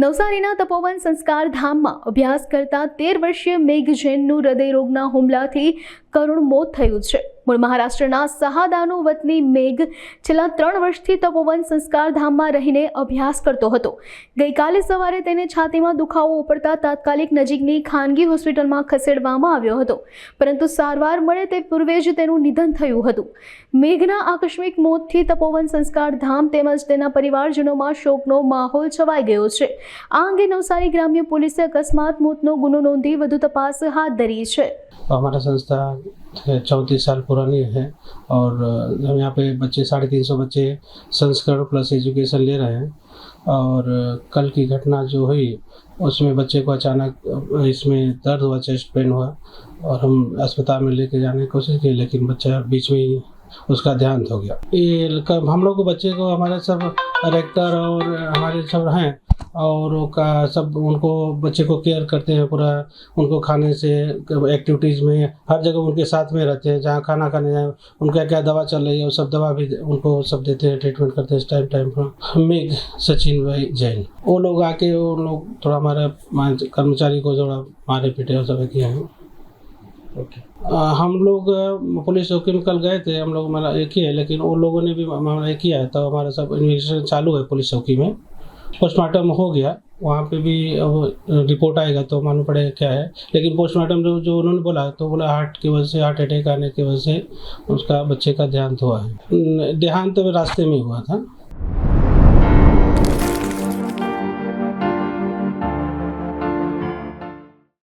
નવસારીના તપોવન સંસ્કાર ધામમાં અભ્યાસ કરતા તેર વર્ષીય મેઘ જૈનનું હૃદયરોગના હુમલાથી કરુણ મોત થયું છે. મૂળ મહારાષ્ટ્રના સહાદાનો વતની મેઘ છેલ્લા ત્રણ વર્ષથી તપોવન સંસ્કાર ધામમાં રહીને અભ્યાસ કરતો હતો. ગઈકાલે સવારે તેને છાતીમાં દુખાવો ઉપડતા તાત્કાલિક નજીકની ખાનગી હોસ્પિટલમાં ખસેડવામાં આવ્યો હતો. પરંતુ સારવાર મળે તે પૂર્વે જ તેનું નિધન થયું હતું. મેઘના આકસ્મિક મોતથી તપોવન સંસ્કાર ધામ તેમજ તેના પરિવારજનોમાં શોકનો માહોલ છવાઈ ગયો છે. આ અંગે નવસારી ગ્રામ્ય પોલીસે અકસ્માત, મોતનો ગુનો નોંધી વધુ તપાસ હાથ ધરી છે. અમારા સંસ્થા चौंतीस साल पुरानी है और हम यहाँ पे बच्चे, साढ़े तीन सौ बच्चे संस्करण प्लस एजुकेशन ले रहे हैं और कल की घटना जो हुई, उसमें बच्चे को अचानक इसमें दर्द हुआ चेस्ट पेन हुआ और हम अस्पताल में लेके जाने की कोशिश की, लेकिन बच्चा बीच में ही उसका ध्यान हो गया। ये हम लोग को, बच्चे को हमारे सब रेक्टर और हमारे सब हैं और का सब उनको बच्चे को केयर करते हैं पूरा उनको खाने से एक्टिविटीज़ में हर जगह उनके साथ में रहते हैं जहाँ खाना खाने जाए उनका क्या दवा चल रही है वो सब दवा भी उनको सब देते हैं ट्रीटमेंट करते हैं टाइम टाइम पर। मेघ सचिन भाई जैन वो लोग आके वो लोग थोड़ा हमारे कर्मचारी को थोड़ा मारे पीटे और सब किए हैं। आ, हम लोग पुलिस चौकी में कल गए थे हम लोग हमारा एक ही है लेकिन उन लोगों ने भी हमारा एक ही है तो हमारा सब इन्वेस्टिगेशन चालू है पुलिस चौकी में। पोस्टमार्टम हो गया, वहाँ पे भी रिपोर्ट आएगा तो मालूम पड़ेगा क्या है। लेकिन पोस्टमार्टम जो जो उन्होंने बोला तो बोला हार्ट की वजह से हार्ट अटैक आने की वजह से उसका बच्चे का देहांत हुआ है। देहांत तो रास्ते में हुआ था।